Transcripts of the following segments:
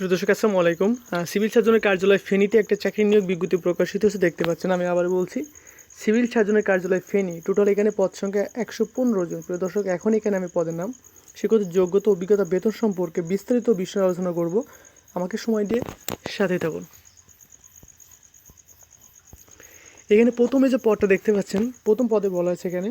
প্রিয় দর্শক, আসসালামু আলাইকুম। সিভিল সার্জনের কার্যালয় ফেনীতে একটা চাকরি নিয়োগ বিজ্ঞপ্তি প্রকাশিত হচ্ছে দেখতে পাচ্ছেন, আমি আবার বলছি। সিভিল সার্জনের কার্যালয় ফেনী, টোটাল এখানে পদ সংখ্যা একশো পনেরো জন। প্রিয় দর্শক, এখন এখানে আমি পদের নাম সেক্ষেত্রে যোগ্যতা অভিজ্ঞতা, বেতন সম্পর্কে বিস্তারিত বিষয়ে আলোচনা করব। আমাকে সময় দিয়ে সাথে থাকুন। এখানে প্রথমে যে পদটা দেখতে পাচ্ছেন, প্রথম পদে বলা হয়েছে এখানে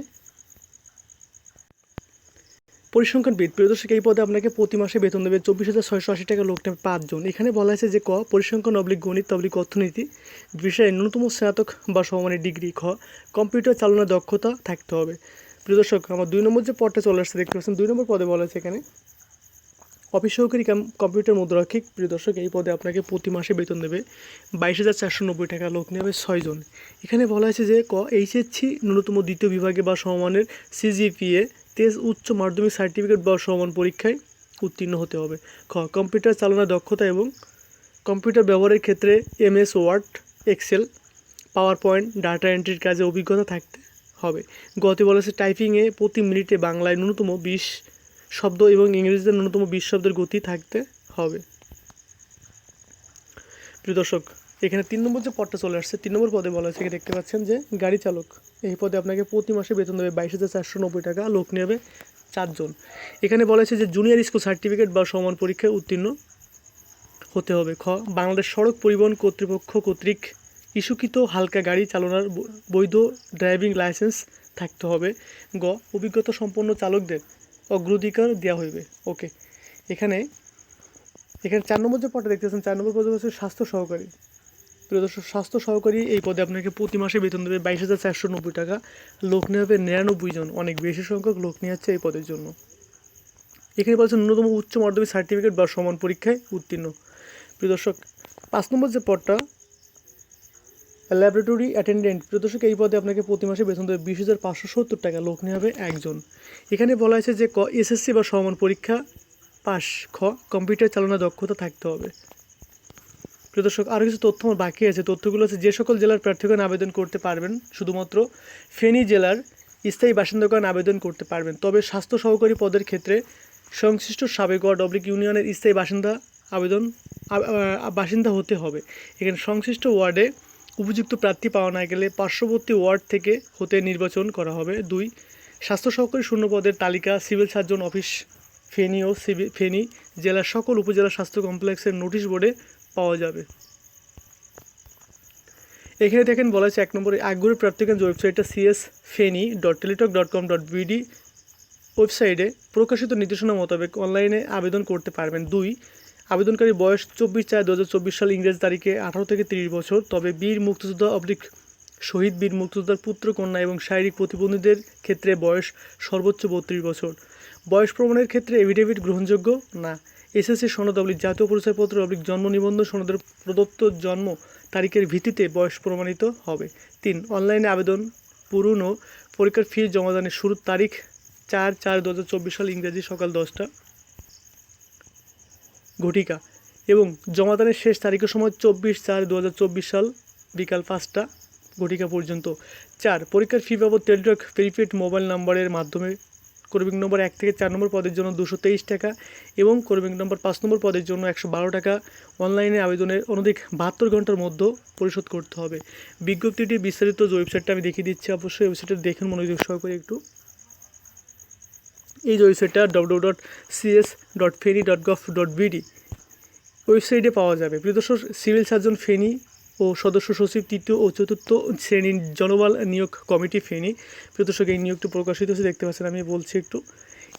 পরিসংখ্যানবিদ প্রিয় দর্শক, এই পদে আপনাকে প্রতি মাসে বেতন দেবে চব্বিশ হাজার ছয়শো আশি টাকা লোক নেবে পাঁচজন। এখানে বলা হয়েছে যে ক, পরিসংখ্যান অবলিক গণিত অবলিক অর্থনীতি বিষয়ে ন্যূনতম স্নাতক বা সমমানের ডিগ্রি, খ, কম্পিউটার চালানোর দক্ষতা থাকতে হবে। প্রিয় দর্শক, আমার দুই নম্বর যে পদটা চলে আসছে, দেখতে পাচ্ছেন, দুই নম্বর পদে বলা হয়েছে এখানে, অফিস সহকারী কম্পিউটার মুদ্রাক্ষিক। প্রিয় দর্শক, এই পদে আপনাকে প্রতি মাসে বেতন দেবে বাইশ হাজার চারশো নব্বই টাকা, লোক নেবে ছয়জন। এখানে বলা হয়েছে যে ক, এইচএসসি ন্যূনতম দ্বিতীয় বিভাগে বা সমমানের সিজিপিএ তেজ উচ্চ মাধ্যমিক সার্টিফিকেট বা সমান পরীক্ষায় উত্তীর্ণ হতে হবে। খ, কম্পিউটার চালানোর দক্ষতা এবং কম্পিউটার ব্যবহারের ক্ষেত্রে MS, Word, Excel PowerPoint data এন্ট্রির কাজে অভিজ্ঞতা থাকতে হবে। গতি বলেছে টাইপিংয়ে প্রতি মিনিটে বাংলায় ন্যূনতম বিশ শব্দ এবং ইংরেজিতে ন্যূনতম বিশ শব্দের গতি থাকতে হবে। প্রিয় দর্শক এখানে তিন নম্বর যে পদটা চলে আসছে, তিন নম্বর পদে বলা হয়েছে দেখতে পাচ্ছেন যে গাড়ি চালক। এই পদে আপনাকে প্রতি মাসে বেতন দেবে বাইশ হাজার চারশো নব্বই টাকা লোক নেবে চারজন। এখানে বলা হয়েছে যে জুনিয়র স্কুল সার্টিফিকেট বা সমান পরীক্ষায় উত্তীর্ণ হতে হবে। খ, বাংলাদেশ সড়ক পরিবহন কর্তৃপক্ষ কর্তৃক ইস্যুকৃত হালকা গাড়ি চালানোর বৈধ ড্রাইভিং লাইসেন্স থাকতে হবে। গ, অভিজ্ঞতা সম্পন্ন চালকদের অগ্রাধিকার দেওয়া হইবে। ওকে, এখানে এখানে চার নম্বর যে পদটা দেখতেছেন চার নম্বর পদে হচ্ছে স্বাস্থ্য সহকারী। প্রিয় দর্শক, স্বাস্থ্য সহকারী এই পদে আপনাকে প্রতি মাসে বেতন দেবে বাইশ হাজার চারশো নব্বই টাকা। লোক নেওয়া হবে নিরানব্বই জন, অনেক বেশি সংখ্যক লোক নিয়ে যাচ্ছে এই পদের জন্য। এখানে বলছে ন্যূনতম উচ্চ মাধ্যমিক সার্টিফিকেট বা সমান পরীক্ষায় উত্তীর্ণ। প্রিয় দর্শক, পাঁচ নম্বর যে পদটা ল্যাবরেটরি অ্যাটেন্ডেন্ট প্রিয় দর্শক, এই পদে আপনাকে প্রতি মাসে বেতন দেবে বিশ হাজার পাঁচশো সত্তর টাকা, লোক নেওয়া হবে একজন। এখানে বলা হয়েছে যে ক এসএসসি বা সমান পরীক্ষা পাস, খ, কম্পিউটার চালানোর দক্ষতা থাকতে হবে। প্রিয় দর্শক আরও কিছু তথ্য আমার বাকি আছে। তথ্যগুলো আছে যে সকল জেলার প্রার্থীগণ আবেদন করতে পারবেন, শুধুমাত্র ফেনী জেলার স্থায়ী বাসিন্দাগণ আবেদন করতে পারবেন। তবে স্বাস্থ্য সহকারী পদের ক্ষেত্রে সংশ্লিষ্ট সাবেক ওয়ার্ড অবলিক ইউনিয়নের স্থায়ী বাসিন্দা আবেদন বাসিন্দা হতে হবে। এখানে সংশ্লিষ্ট ওয়ার্ডে উপযুক্ত প্রার্থী পাওয়া না গেলে পার্শ্ববর্তী ওয়ার্ড থেকে হতে নির্বাচন করা হবে। দুই, স্বাস্থ্য সহকারী শূন্য পদের তালিকা, সিভিল সার্জন অফিস, ফেনী ও সিভি, ফেনী জেলার সকল উপজেলা স্বাস্থ্য কমপ্লেক্সের নোটিশ বোর্ডে পাওয়া যাবে। এখানে দেখেন বলা হয়েছে এক নম্বরে, আগ্রহী প্রার্থীগণ ওয়েবসাইটটা CS Feni dot Teletalk dot com dot BD ওয়েবসাইটে প্রকাশিত নির্দেশনা মোতাবেক অনলাইনে আবেদন করতে পারবেন। দুই, আবেদনকারী বয়স চব্বিশ চার দু সাল ইংরেজ তারিখে আঠারো থেকে তিরিশ বছর, তবে বীর মুক্তিযোদ্ধা অবলিক শহীদ বীর মুক্তিযোদ্ধার পুত্র, কন্যা এবং শারীরিক প্রতিবন্ধীদের ক্ষেত্রে বয়স সর্বোচ্চ বত্রিশ বছর। বয়স প্রমাণের ক্ষেত্রে এভিডেভিট গ্রহণযোগ্য না। এসএসসি সনদ অবলিক জাতীয় পরিচয়পত্র অবলিক জন্ম নিবন্ধন সনদের প্রদত্ত জন্ম তারিখের ভিত্তিতে বয়স প্রমাণিত হবে। তিন, অনলাইনে আবেদন, পূরণ ও পরীক্ষার ফি জমাদানের শুরুর তারিখ চার চার দু সাল ইংরেজি সকাল দশটা। ঘটিকা এবং জমাদানের শেষ তারিখের সময় চব্বিশ চার দু সাল বিকাল পাঁচটা ঘটিকা পর্যন্ত। চার, পরীক্ষার ফি বাবদ টেলিটক প্রিপেড মোবাইল নাম্বারের মাধ্যমে কর্মিক নম্বর এক থেকে চার নম্বর পদের জন্য দুশো তেইশ টাকা এবং কর্মিক নম্বর পাঁচ নম্বর পদের জন্য একশো বারো টাকা অনলাইনে আবেদনের অনধিক বাহাত্তর ঘণ্টার মধ্যে পরিশোধ করতে হবে। বিজ্ঞপ্তিটি বিস্তারিত ওয়েবসাইটটা আমি দেখিয়ে দিচ্ছি, অবশ্যই ওয়েবসাইটটা দেখুন মনোযোগ সহকারে একটু। এই ওয়েবসাইটটা W dot CS dot Feni dot gov dot BD ওয়েবসাইটে পাওয়া যাবে। প্রিয় দর্শক, সিভিল সার্জন ফেনী ও সদস্য সচিব তৃতীয় ও চতুর্থ শ্রেণির জনবল নিয়োগ কমিটি ফেনী। প্রদর্শক এই নিয়োগটি প্রকাশিত হয়েছে, দেখতে পাচ্ছেন, আমি বলছি একটু।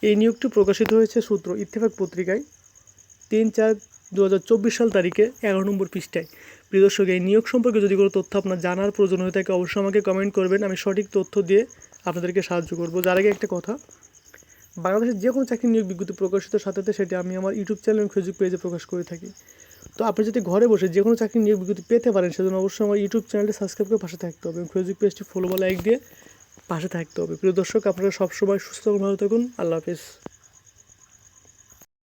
এই নিয়োগটি প্রকাশিত হয়েছে সূত্র ইত্তেফাক পত্রিকায় তিন চার দু সাল তারিখে, এগারো নম্বর পৃষ্ঠায়। প্রিয় দর্শক, এই নিয়োগ সম্পর্কে যদি কোনো তথ্য আপনার জানার প্রয়োজন হয়ে থাকে, অবশ্যই আমাকে কমেন্ট করবেন, আমি সঠিক তথ্য দিয়ে আপনাদেরকে সাহায্য করব। যার আগে একটা কথা, বাংলাদেশের যে কোনো চাকরি নিয়োগ বিজ্ঞপ্তি প্রকাশিত সাথে সাথে সেটি আমি আমার ইউটিউব চ্যানেল এবং ফেসবুক পেজে প্রকাশ করে থাকি। তো আপনি যদি ঘরে বসে যে কোনো চাকরি নিয়োগ বিজ্ঞপ্তি পেতে পারেন, সেজন্য অবশ্যই আমার ইউটিউব চ্যানেলটি সাবস্ক্রাইব করে পাশে থাকতে হবে ফেসবুক পেজটি ফলো বা লাইক দিয়ে পাশে থাকতে হবে। প্রিয় দর্শক, আপনারা সবসময় সুস্থ ভালো থাকুন। আল্লাহ হাফিজ।